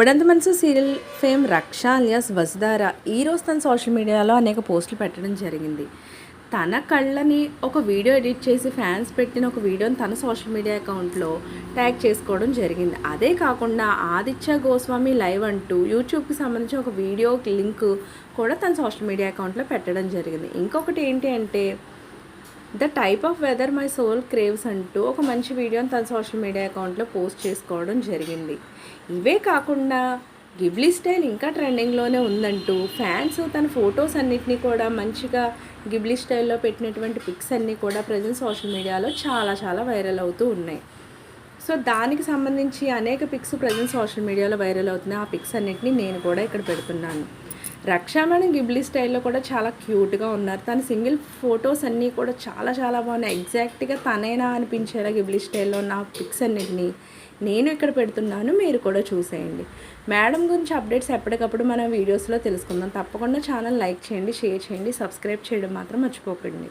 ఇప్పుడంత Manasu serial fame Raksha alias Vasudhara ఈరోజు తన social మీడియాలో అనేక పోస్టులు పెట్టడం జరిగింది. తన కళ్ళని ఒక వీడియో ఎడిట్ చేసి ఫ్యాన్స్ పెట్టిన ఒక వీడియోని తన సోషల్ మీడియా అకౌంట్లో ట్యాగ్ చేసుకోవడం జరిగింది. అదే కాకుండా ఆదిత్య గోస్వామి లైవ్ అంటూ యూట్యూబ్కి సంబంధించి ఒక వీడియో లింక్ కూడా తన సోషల్ మీడియా అకౌంట్లో పెట్టడం జరిగింది. ఇంకొకటి ఏంటి అంటే the type of weather my soul craves అంటూ ఒక మంచి వీడియోని తన సోషల్ మీడియా అకౌంట్లో పోస్ట్ చేసుకోవడం జరిగింది. ఇవే కాకుండా గిబ్లీ స్టైల్ ఇంకా ట్రెండింగ్లోనే ఉందంటూ ఫ్యాన్స్ తన ఫొటోస్ అన్నిటినీ కూడా మంచిగా గిబ్లీ స్టైల్లో పెట్టినటువంటి పిక్స్ అన్నీ కూడా ప్రజెంట్ సోషల్ మీడియాలో చాలా చాలా వైరల్ అవుతూ ఉన్నాయి. సో దానికి సంబంధించి అనేక పిక్స్ ప్రజెంట్ సోషల్ మీడియాలో వైరల్ అవుతున్నాయి. ఆ పిక్స్ అన్నిటిని నేను కూడా ఇక్కడ పెడుతున్నాను. రక్షా మేడం గిబ్లీ స్టైల్లో కూడా చాలా క్యూట్గా ఉన్నారు. తన సింగిల్ ఫొటోస్ అన్నీ కూడా చాలా చాలా బాగున్నాయి. ఎగ్జాక్ట్గా తనైనా అనిపించేలా గిబ్లీ స్టైల్లో ఉన్న పిక్స్ అన్నిటినీ నేను ఇక్కడ పెడుతున్నాను. మీరు కూడా చూసేయండి. మేడం గురించి అప్డేట్స్ ఎప్పటికప్పుడు మనం వీడియోస్లో తెలుసుకుందాం. తప్పకుండా ఛానల్ లైక్ చేయండి షేర్ చేయండి సబ్స్క్రైబ్ చేయడం మాత్రం మర్చిపోకండి.